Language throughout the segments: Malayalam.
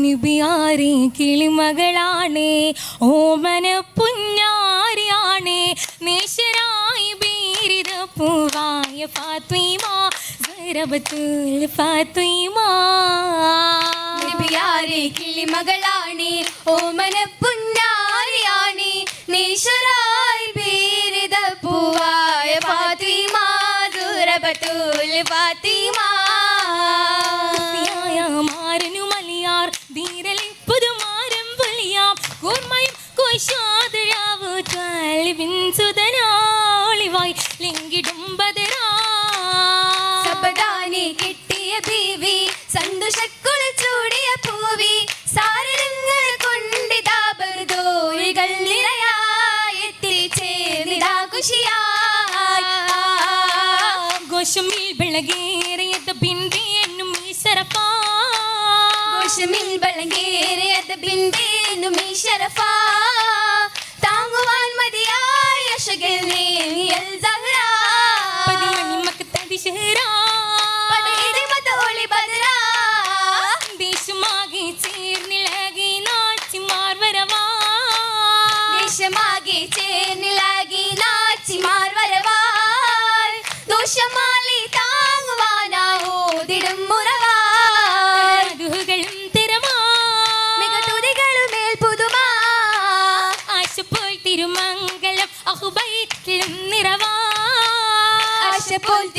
നിബിയാരി കിളിമകളാണ്. ഓമന പുഞ്ഞാരിയാണ് നേശരായി ബീരിത പൂവായ ഫാത്മീമ സൈറബത്തുൽ ഫാത്മീമ നബിയാരെ കിളിമകളാണ്. ഓമന പുന്നാരിയാണ് നീശ്വരായി പേരിത പൂവായ ഫാത്തിമ. ദുരബത്തുൽ ഫാത്തിമ. ബദ്ര. ദേശമാകെ ചേർന്നിളകി നാച്ചിമാർ വരവാ ദേശമാകെ ചേർന്നിളകി നാച്ചിമാർ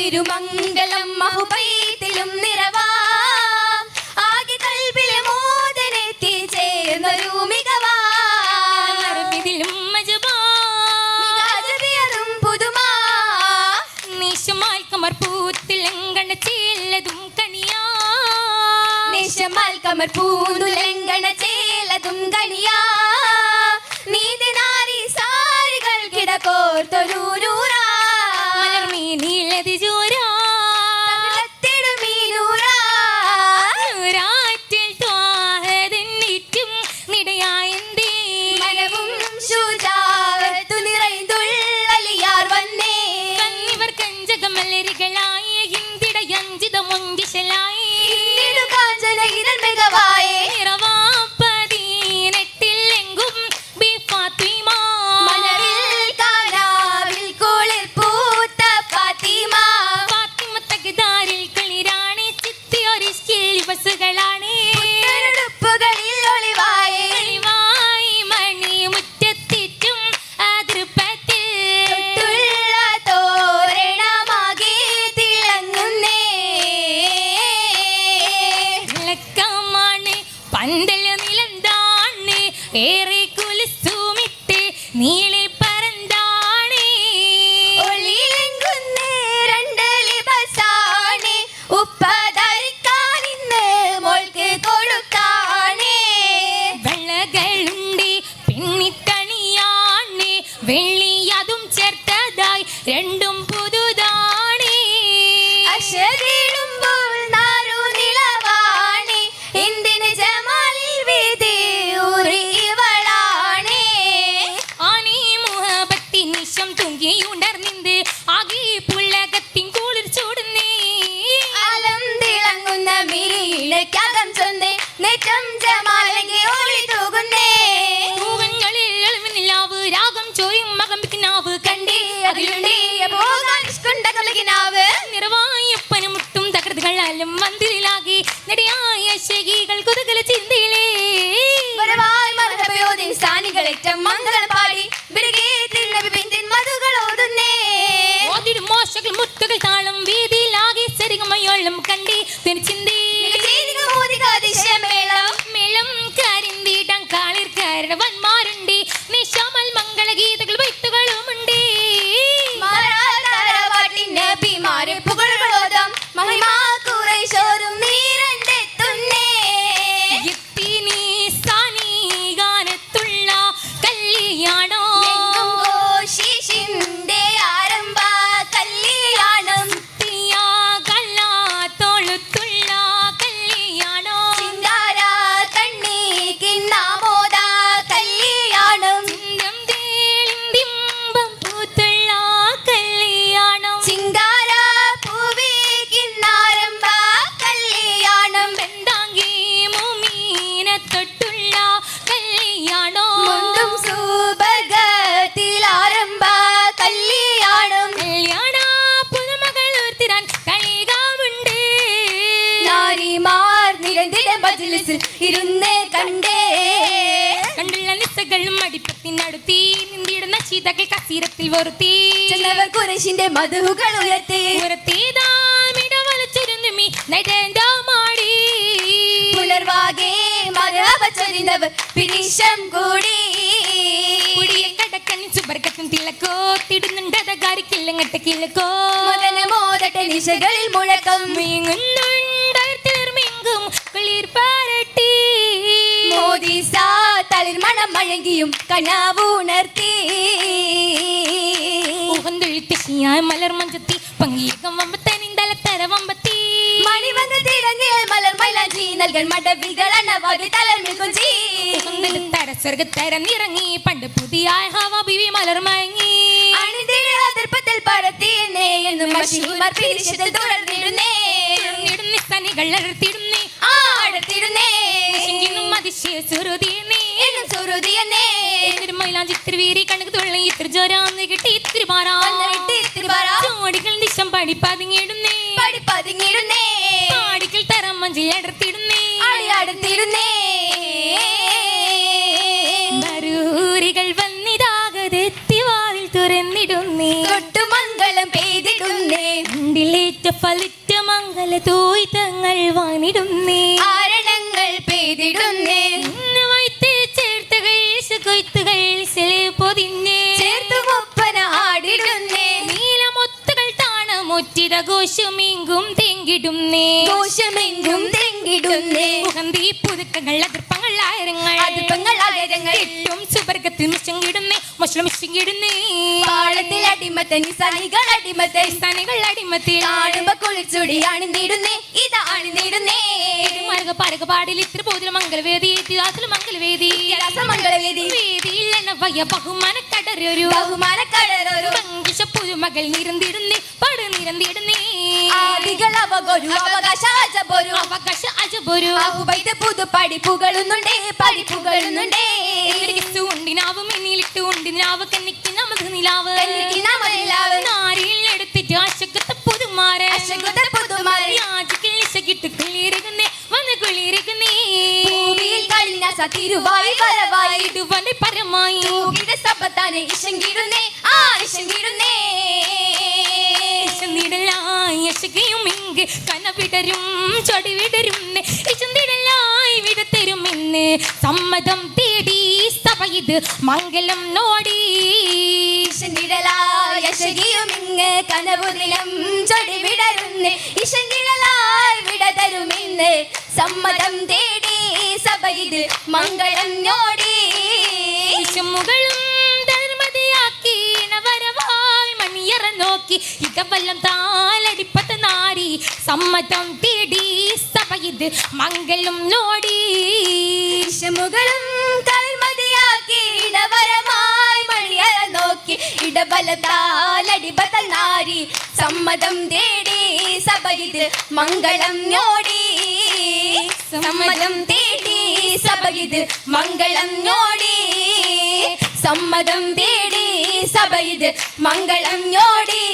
തിരുമംഗലം മഹുബൈത്തിലും നിറവാ. ആകെ കൽബിലെ മോദനെത്തി ചേർന്നൊരു മികവാ. കമർ പൂന്തുലങ്കണ ചേലതും കണിയാ. がい ഏറെ കുലസുമിട്ട് നീളെ പറന്താണ്. ഒളിയിലെങ്കുന്നേ രണ്ട് ലിബസാണ് ഉപ്പധരിക്കാൻ ഇന്ന് മോൾക്ക് കൊടുക്കാണേ വെള്ളകളുണ്ട് പിന്നിത്തണിയാണ് വെള്ളി ചേർത്തതായി രണ്ടും ഉണർന്നിന്ത് ആകെ പുള്ളകത്തിൻ അലം തിളങ്ങുന്ന മിരിയിലക്കകം ചൊന്നേ നെറ്റം ജമാലകെ ഒളി തൂകുന്നേ. പൂവങ്ങളിൽ എളിമനിലാവ് രാഗം ചോയും മകമ്പിക്കിനാവ് കണ്ടേ അതിലുണ്ടേ പോകാൻ ഇഷ്കുണ്ട കലകിനാവ് നിറവായപ്പനും മുട്ടും തകൃതികളാലും മന്ദിരിലാകെ നടിയായ ശകികൾ കുതകല ചിന്തയിലേ. സ്ഥാനികളേറ്റം മംഗളം കാളിർക്കാരുടെ വന്മാരുണ്ട് നിശാമൽ മംഗളഗീതകൾ ഇരുന്നേ കണ്ടേ. കണ്ടുള്ള നിസ്സകളും അടിപ്പത്തിനടുത്തി നിന്തിടുന്ന ചീതകൾ കസീരത്തിൽ വെറുത്തി. ചെന്നവർ കുറേശിന്റെ മധുകൾ ഉയർത്തി. ഉയർത്തിയതാമിട വലച്ചിരുന്നു മീ. ചൊരിന്തവർ പിരീശം കൂടി സുബർക്കത്തും തിളക്കോ. തിടുന്നുണ്ടതകാരിക്കില്ലങ്ങട്ട് കിഴക്കോ മുതല മോതട്ടെ നിശകളിൽ മുഴക്കം. മീങ്ങുന്നുണ്ടെങ്കിലും കുളിർ പാരട്ടി. മോദി സാ തളിർ മണം മഴകിയും കനാവുണർത്തി ഉഹന്തൊഴുത്തിയായ മലർ മഞ്ചത്തി പങ്കീകം വമ്പത്തനിന്തല തര വമ്പത്തി മണിവന്ന് തിരഞ്ഞിൽ മലർ മൈലാഞ്ചി നൽകൻ മടവികൾ അണവാകി തളർമിൽ കുഞ്ചി. തര സ്വർഗത്തര നിറങ്ങി പണ്ട് പുതിയ ഹവ ബിവി മലർ മയങ്ങി. അണിതിരെ അതിർപ്പത്തിൽ പരത്തി എന്നേ എന്നും മഷിമാർ പിരിശത്തിൽ തുടർന്നിരുന്നേ സനികൾ അടർത്തിടുന്നേ ആ അടുത്തിടുന്നേ. ശിങ്കിനും അതിശയ സുരുതിയെന്നേ എന്നും സുരുതി എന്നേ മൈലാഞ്ചി തിരുവീരി കണക്ക് തുള്ളി ഇത്തിരി ജോരാന്ന് കിട്ടി ഇത്തിരി വന്നിട്ട് ഇത്തിരി പാറാ. ചോടികൾ നിശം പടി തരം മഞ്ചിൽ അടർത്തിടുന്നേ അടി അടുത്തിടുന്നേ. മരൂരികൾ വന്നിതാകതെത്തി വാതിൽ തുറന്നിടുന്നേ. കൊട്ടുമംഗളം പെയ്തിടുന്നേ. ഉണ്ടിലേറ്റ ഫലിറ്റ മംഗല തോയ്തങ്ങൾ വാണിടുന്നേ ആരണങ്ങൾ പെയ്തിടുന്നേ. ഇന്ന് വൈത്ത് ചേർത്തുകൾ കൊയ്ത്തുകൾ സിലെ പൊതിഞ്ഞേ. ചേർത്തു ഒപ്പന ആടിടുന്നേ. നീലമൊത്തുകൾ താണമൊറ്റിത ഘോഷമീങ്കും തെങ്കിടുന്നേ കോശമെങ്കും തെങ്കിടുന്നേ മുഖന്തി പുതുക്കങ്ങൾ അതിർപ്പങ്ങൾ ആയിരങ്ങൾ. അതിപ്പങ്ങൾ ആയിരങ്ങൾ. ഏറ്റവും സുവർഗത്തിൽ മിശങ്കിടുന്നേ മുസ്ലിം മിശങ്കിടുന്നേ പാളത്തിൽ അടിമത്തെ സനികൾ അടിമത്തെ സ്ഥാനികൾ അടിമത്തിൽ കാണുമ്പോ കുളിച്ചുടി അണിന്നിടുന്നേ ഇത് അണിന്നിടുന്നേ മരക പരക പാടിൽ ഇത്ര പോതിര മംഗളവേദി ഇതിഹാസത്തിൽ മംഗളവേദി മംഗളവേദി വേദിയിൽ വയ ബഹുമാന കടരൊരു ബഹുമാന കടറൊരു പുതുമകൾ നിരന്തിടുന്നേ പടു നിരന്തിടുന്നേ. ആദികൾ അവകൊരു അവകാശ പോരു. അവകാശ അജപൊരു അഹുബൈത പുതു പഠിപ്പുകളുന്നുണ്ടേ പഠിപ്പുകളുന്നുണ്ടേ ഉണ്ടിനാവ് മിന്നിലിട്ട് ഉണ്ടിനാവ് കന്നിക്ക് നമുക്ക് നിലാവ്. കന്നിക്ക് നാരിയിൽ എടുത്തിട്ട് ആശക്കത്തെ പുതുമാരെ. അശകുത പുതുമാരെ. യാചിക്കൽ നിശകിട്ട് കുളിരുകുന്നേ വന്ന് കഴിഞ്ഞ സതിരുവായി വരവായി. ഇടുവന്റെ പരമായി. സമ്പത്താനെ ഇശങ്കിടുന്നേ ആ ഇശങ്കിടുന്നേ ഇങ്ക് ചൊടി ചൊടിവിടരും ഇശന്നിടലായി വിടത്തരും ഇന്ന്. സമ്മതം തേടി സഭ ഇത് മംഗലം നോടി. ഇശങ്കിടലായി കനവുദിനം ചൊടി വിടരുന്നേ ഇശങ്കിടലായി വിടതരുമിന്ന് സമ്മതം തേടി സഭ ഇത് മംഗളം നോടി. വിഷമുകളും ധർമ്മതയാക്കി നവരവായി മണിയറ നോക്കി. നാരി സമ്മതം തേടി സഭയിത് മംഗളം നോടി. ശമുകളും കൽമതിയാക്കി ഇടവരമായി മണിയറ നോക്കി ഇടബലത്താലടിബതൽ നാരി. സമ്മതം തേടി സഭയിത് മംഗളം നോടി. സമ്മതം തേടി സഭയിത് മംഗളം നോടി. സമ്മതം തേടി സഭയിത് മംഗളം ഞോടി